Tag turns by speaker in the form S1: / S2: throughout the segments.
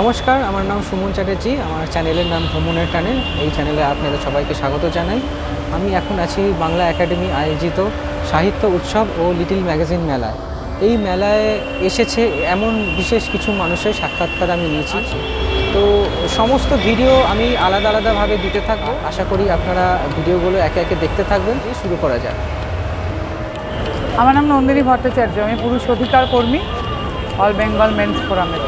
S1: নমস্কার, আমার নাম সুমন চ্যাটার্জি, আমার চ্যানেলের নাম ভ্রমণের টানে। এই চ্যানেলে আপনাদের সবাইকে স্বাগত জানাই। আমি এখন আছি বাংলা একাডেমি আয়োজিত সাহিত্য উৎসব ও লিটিল ম্যাগাজিন মেলায়। এই মেলায় এসেছে এমন বিশেষ কিছু মানুষের সাক্ষাৎকার আমি নিয়েছি। তো সমস্ত ভিডিও আমি আলাদা আলাদাভাবে দিতে থাকব। আশা করি আপনারা ভিডিওগুলো একে একে দেখতে থাকবেন। শুরু করা যাক।
S2: আমার নাম নন্দিনী ভট্টাচার্য, আমি পুরুষ অধিকার কর্মী, অল বেঙ্গল মেন্স ফোরামের।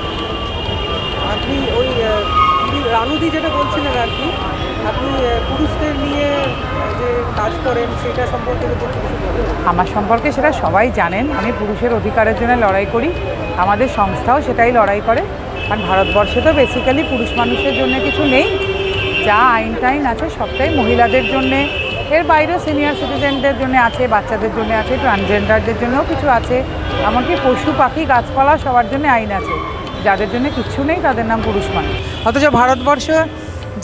S3: কি রানুদি যেটা বলছিলেন আর কি, আপনি পুরুষদের নিয়ে যে কাজ করেন, সেটা সম্পর্কে
S2: আমার সম্পর্কে সেটা সবাই জানেন। আমি পুরুষের অধিকারের জন্য লড়াই করি। আমাদের সংস্থাও সেটাই লড়াই করে। কারণ ভারতবর্ষে তো বেসিক্যালি পুরুষ মানুষের জন্য কিছু নেই। যা আইন টাইন আছে, সবটাই মহিলাদের জন্যে। এর বাইরেও সিনিয়র সিটিজেনদের জন্য আছে, বাচ্চাদের জন্য আছে ট্রান্সজেন্ডারদের জন্যও কিছু আছে। এমনকি পশু পাখি, গাছপালা সবার জন্য আইন আছে। যাদের জন্য কিচ্ছু নেই, তাদের নাম পুরুষ মানুষ। অথচ ভারতবর্ষ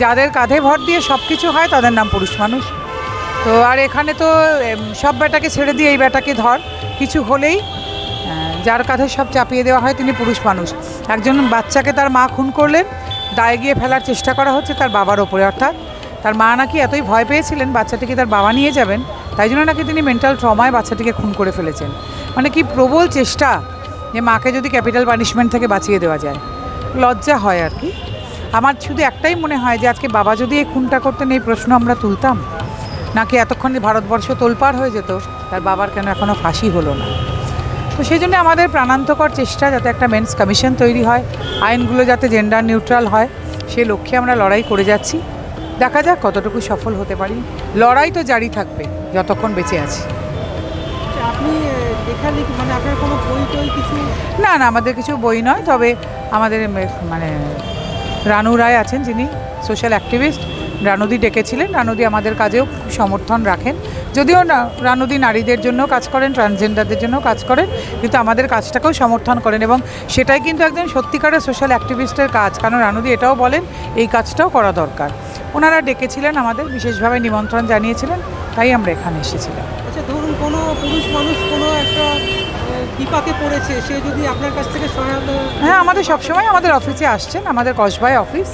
S2: যাদের কাঁধে ভর দিয়ে সব কিছু হয়, তাদের নাম পুরুষ মানুষ। তো আর এখানে তো সব বেটাকে ছেড়ে দিয়ে এই বেটাকে ধর। কিছু হলেই যার কাঁধে সব চাপিয়ে দেওয়া হয়, তিনি পুরুষ মানুষ। একজন বাচ্চাকে তার মা খুন করলেন, দায়ে গিয়ে ফেলার চেষ্টা করা হচ্ছে তার বাবার ওপরে। অর্থাৎ তার মা নাকি এতই ভয় পেয়েছিলেন, বাচ্চাটিকে তার বাবা নিয়ে যাবেন, তাই জন্য নাকি তিনি মেন্টাল ট্রমায় বাচ্চাটিকে খুন করে ফেলেছেন। মানে কি প্রবল চেষ্টা। যে মাকে যদি ক্যাপিটাল পানিশমেন্ট থেকে বাঁচিয়ে দেওয়া যায়। লজ্জা হয় আর কি। আমার শুধু একটাই মনে হয় যে আজকে বাবা যদি এই খুনটা করতেন, এই প্রশ্ন আমরা তুলতাম। নাকি এতক্ষণে ভারতবর্ষ তোলপাড় হয়ে যেত, তার বাবার কেন এখনও ফাঁসি হলো না? তো সেই জন্য আমাদের প্রাণান্তকর চেষ্টা যাতে একটা মেন্স কমিশন তৈরি হয়, আইনগুলো যাতে জেন্ডার নিউট্রাল হয় সেই লক্ষ্যে আমরা লড়াই করে যাচ্ছি। দেখা যাক কতটুকু সফল হতে পারি। লড়াই তো জারি থাকবে, যতক্ষণ বেঁচে আছি।
S3: আপনি লেখালেখি মানে কোনো বই টই কিছু?
S2: না না, আমাদের কিছু বই নয়, তবে আমাদের মানে রানু রায় আছেন যিনি সোশ্যাল অ্যাক্টিভিস্ট। রানুদি ডেকেছিলেন, রানুদি আমাদের কাজেও সমর্থন রাখেন। যদিও রানুদি নারীদের জন্য কাজ করেন, ট্রান্সজেন্ডারদের জন্য কাজ করেন, কিন্তু আমাদের কাজটাকেও সমর্থন করেন এবং সেটাই কিন্তু একজন সত্যিকারের সোশ্যাল অ্যাক্টিভিস্টের কাজ। কারণ রানুদি এটাও বলেন, এই কাজটাও করা দরকার। ওনারা ডেকেছিলেন আমাদের, বিশেষভাবে নিমন্ত্রণ জানিয়েছিলেন, তাই আমরা এখানে এসেছিলাম।
S3: কোনো পুরুষ মানুষ কোনো একটা বিপাকে পড়েছে সে যদি আপনার কাছ থেকে সহায়তা
S2: হ্যাঁ আমাদের সবসময় আমাদের অফিসে আসছেন আমাদের কসবাই অফিস।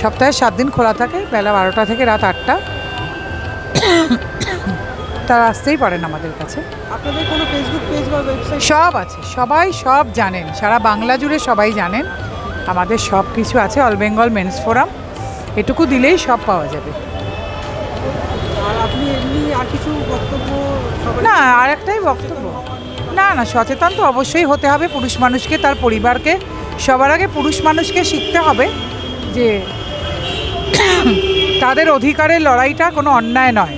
S2: সপ্তাহে সাত দিন খোলা থাকে বেলা বারোটা থেকে রাত আটটা। তারা আসতেই পারেন আমাদের কাছে।
S3: আপনাদের কোনো ফেসবুক পেজ বা ওয়েবসাইট
S2: সব আছে সবাই সব জানেন। সারা বাংলা জুড়ে সবাই জানেন। আমাদের সব কিছু আছে অল বেঙ্গল মেন্স ফোরাম এটুকু দিলেই সব পাওয়া যাবে
S3: আর আপনি এমনি আর কিছু বক্তব্য সবাই
S2: না আর একটাই বক্তব্য না না সচেতন তো অবশ্যই হতে হবে পুরুষ মানুষকে তার পরিবারকে। সবার আগে পুরুষ মানুষকে শিখতে হবে যে তাদের অধিকারের লড়াইটা কোনো অন্যায় নয়।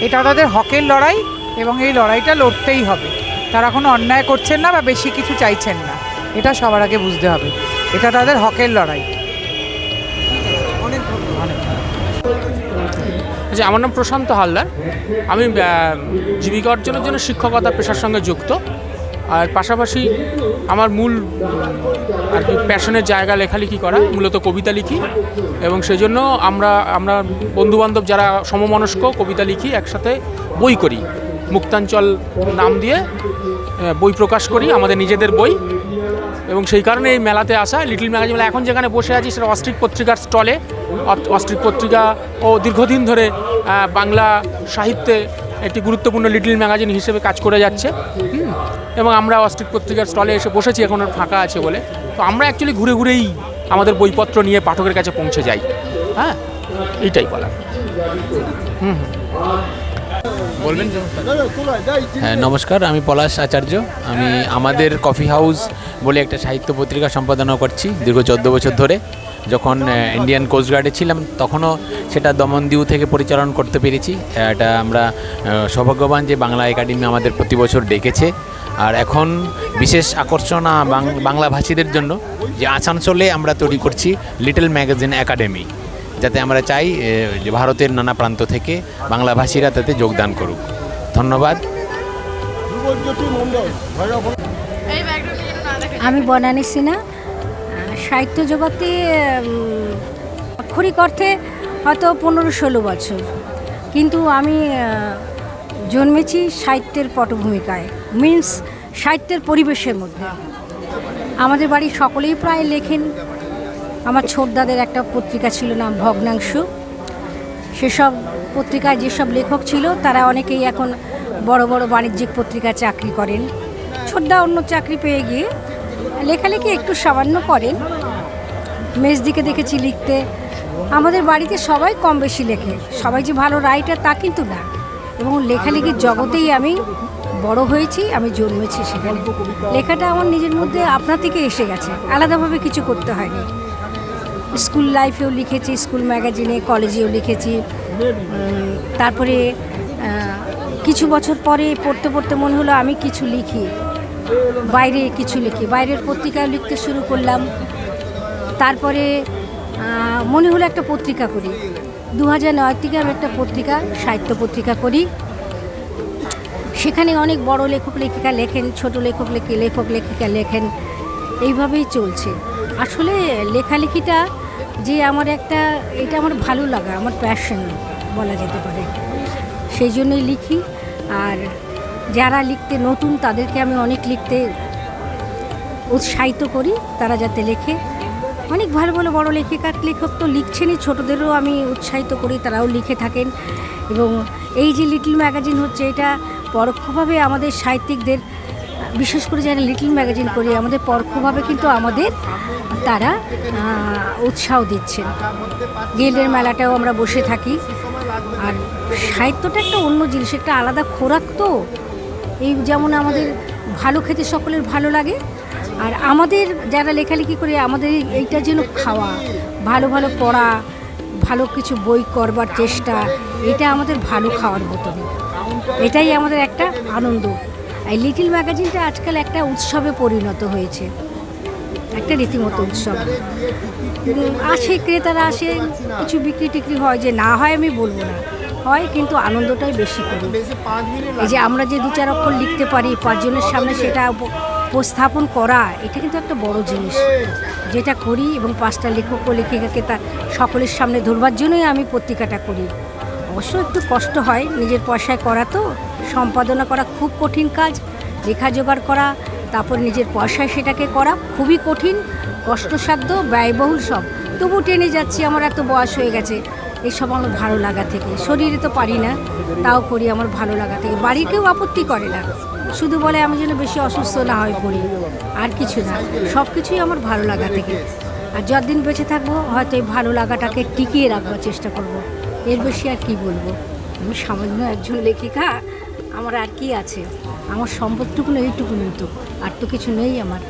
S2: এটা তাদের হকের লড়াই এবং এই লড়াইটা লড়তেই হবে। তারা কোনো অন্যায় করছেন না বা বেশি কিছু চাইছেন না। এটা সবার আগে বুঝতে হবে। এটা তাদের হকের লড়াই।
S3: অনেক ধন্যবাদ।
S4: আচ্ছা আমার নাম প্রশান্ত হালদার। আমি জীবিকা অর্জনের জন্য শিক্ষকতা পেশার সঙ্গে যুক্ত। আর পাশাপাশি আমার মূল, আর কি প্যাশনের জায়গা লেখালেখি করা, মূলত কবিতা লিখি। এবং সেজন্য আমরা আমরা বন্ধুবান্ধব যারা সমমনস্ক কবিতা লিখি, একসাথে বই করি। মুক্তাঞ্চল নাম দিয়ে বই প্রকাশ করি, আমাদের নিজেদের বই। এবং সেই কারণে এই মেলাতে আসা লিটল ম্যাগাজিন মেলা এখন যেখানে বসে আছি সেটা অস্ট্রিক পত্রিকার স্টলে। অস্ট্রিক পত্রিকা ও দীর্ঘদিন ধরে বাংলা সাহিত্যে একটি গুরুত্বপূর্ণ লিটল ম্যাগাজিন হিসেবে কাজ করে যাচ্ছে। এবং আমরা অস্ট্রিক পত্রিকার স্টলে এসে বসেছি, এখন ফাঁকা আছে বলে। তো আমরা অ্যাকচুয়ালি ঘুরে ঘুরেই আমাদের বইপত্র নিয়ে পাঠকের কাছে পৌঁছে যাই। হ্যাঁ এইটাই বলা হুম হুম। বলবেন?
S5: হ্যাঁ নমস্কার, আমি পলাশ আচার্য। আমি আমাদের কফি হাউস বলে একটা সাহিত্য পত্রিকা সম্পাদনা করছি দীর্ঘ চোদ্দ বছর ধরে। যখন ইন্ডিয়ান কোস্টগার্ডে ছিলাম, তখনও সেটা দমনদিউ থেকে পরিচালন করতে পেরেছি। এটা আমরা সৌভাগ্যবান যে বাংলা একাডেমি আমাদের প্রতি বছর ডেকেছে। আর এখন বিশেষ আকর্ষণ বাংলাভাষীদের জন্য যে আসানসোলে আমরা তৈরি করছি লিটল ম্যাগাজিন একাডেমি। যাতে আমরা চাই যে ভারতের নানা প্রান্ত থেকে বাংলাভাষীরা তাতে যোগদান করুক। ধন্যবাদ।
S6: আমি বনানী সিনহা সাহিত্য জগতে আক্ষরিক অর্থে হয়তো পনেরো ষোলো বছর। কিন্তু আমি জন্মেছি সাহিত্যের পটভূমিকায় মিন্স সাহিত্যের পরিবেশের মধ্যে। আমাদের বাড়ির সকলেই প্রায় লেখেন। আমার ছোটদাদের একটা পত্রিকা ছিল নাম ভগ্নাংশ। সেসব পত্রিকায় যেসব লেখক ছিল, তারা অনেকেই এখন বড় বড় বাণিজ্যিক পত্রিকায় চাকরি করেন। ছোটদা অন্য চাকরি পেয়ে গিয়ে লেখালেখি একটু সামান্য করেন। মেজদিকে দেখেছি লিখতে, আমাদের বাড়িতে সবাই কম বেশি লেখে, সবাই যে ভালো রাইটার তা কিন্তু না। এবং লেখালেখির জগতেই আমি বড় হয়েছি, আমি জন্মেছি সেখানে। লেখাটা আমার নিজের মধ্যে আপনা থেকে এসে গেছে, আলাদাভাবে কিছু করতে হয়নি। স্কুল লাইফেও লিখেছি, স্কুল ম্যাগাজিনে, কলেজেও লিখেছি। তারপরে কিছু বছর পরে পড়তে পড়তে মনে হলো আমি কিছু লিখি। বাইরে কিছু লিখি। বাইরের পত্রিকায় লিখতে শুরু করলাম। তারপরে মনে হলো একটা পত্রিকা করি। দু হাজার নয় থেকে আমি একটা পত্রিকা, সাহিত্য পত্রিকা করি। সেখানে অনেক বড় লেখক, লেখিকা লেখেন, ছোট লেখক, লেখি লেখক, লেখিকা লেখেন। এইভাবেই চলছে। আসলে লেখালেখিটা যে আমার একটা, এটা আমার ভালো লাগা, আমার প্যাশন বলা যেতে পারে। সেই জন্যই লিখি। আর যারা লিখতে নতুন, তাদেরকে আমি অনেক লিখতে উৎসাহিত করি। তারা যাতে লেখে। অনেক ভালো ভালো বড় লেখিকার লেখক তো লিখছেনই, ছোটোদেরও আমি উৎসাহিত করি, তারাও লিখে থাকেন। এবং এই যে লিটল ম্যাগাজিন হচ্ছে, এটা পরোক্ষভাবে আমাদের সাহিত্যিকদের বিশেষ করে যারা লিটল ম্যাগাজিন করি, আমাদের পরোক্ষভাবে কিন্তু আমাদের তারা উৎসাহ দিচ্ছেন। গেলের মেলাটাও আমরা বসে থাকি। আর সাহিত্যটা একটা অন্য জিনিস, একটা আলাদা খোরাক তো। এই যেমন আমাদের ভালো খেতে সকলের ভালো লাগে, আর আমাদের যারা লেখালেখি করে, আমাদের এইটা যেন খাওয়া, ভালো ভালো পড়া, ভালো কিছু বই করবার চেষ্টা, এটা আমাদের ভালো খাওয়ার মতন এটাই আমাদের একটা আনন্দ। এই লিটিল ম্যাগাজিনটা আজকাল একটা উৎসবে পরিণত হয়েছে। একটা রীতিমতো উৎসব। আসে, ক্রেতারা আসে, কিছু বিক্রি টিক্রি হয় যে না হয় আমি বলব না। হয় কিন্তু আনন্দটাই বেশি করি। এই যে আমরা যে দু চার অক্ষর লিখতে পারি, পাঁচজনের সামনে সেটা উপস্থাপন করা, এটা কিন্তু একটা বড় জিনিস। যেটা করি এবং পাঁচটা লেখক ও লেখিকাকে তা সকলের সামনে ধরবার জন্যই আমি পত্রিকাটা করি। অবশ্য একটু কষ্ট হয়, নিজের পয়সায় করা তো। সম্পাদনা করা খুব কঠিন কাজ, লেখা জোগাড় করা, তারপর নিজের পয়সায় সেটাকে করা খুবই কঠিন, কষ্টসাধ্য, ব্যয়বহুল সব। তবু টেনে যাচ্ছি, আমার এত বয়স হয়ে গেছে এইসব আমার ভালো লাগা থেকে। শরীরে তো পারি না, তাও করি আমার ভালো লাগা থেকে। বাড়ির কেউ আপত্তি করে না, শুধু বলে আমি যেন বেশি অসুস্থ না হয়ে পড়ি, আর কিছু না। সব কিছুই আমার ভালো লাগা থেকে। আর যতদিন বেঁচে থাকব, হয়তো এই ভালো লাগাটাকে টিকিয়ে রাখবার চেষ্টা করব। এর বেশি আর কি বলব? আমি সামান্য একজন লেখিকা আমার আর কি আছে? আমার সম্পদটুকু এইটুকু তো। আর তো কিছু নেই আমার।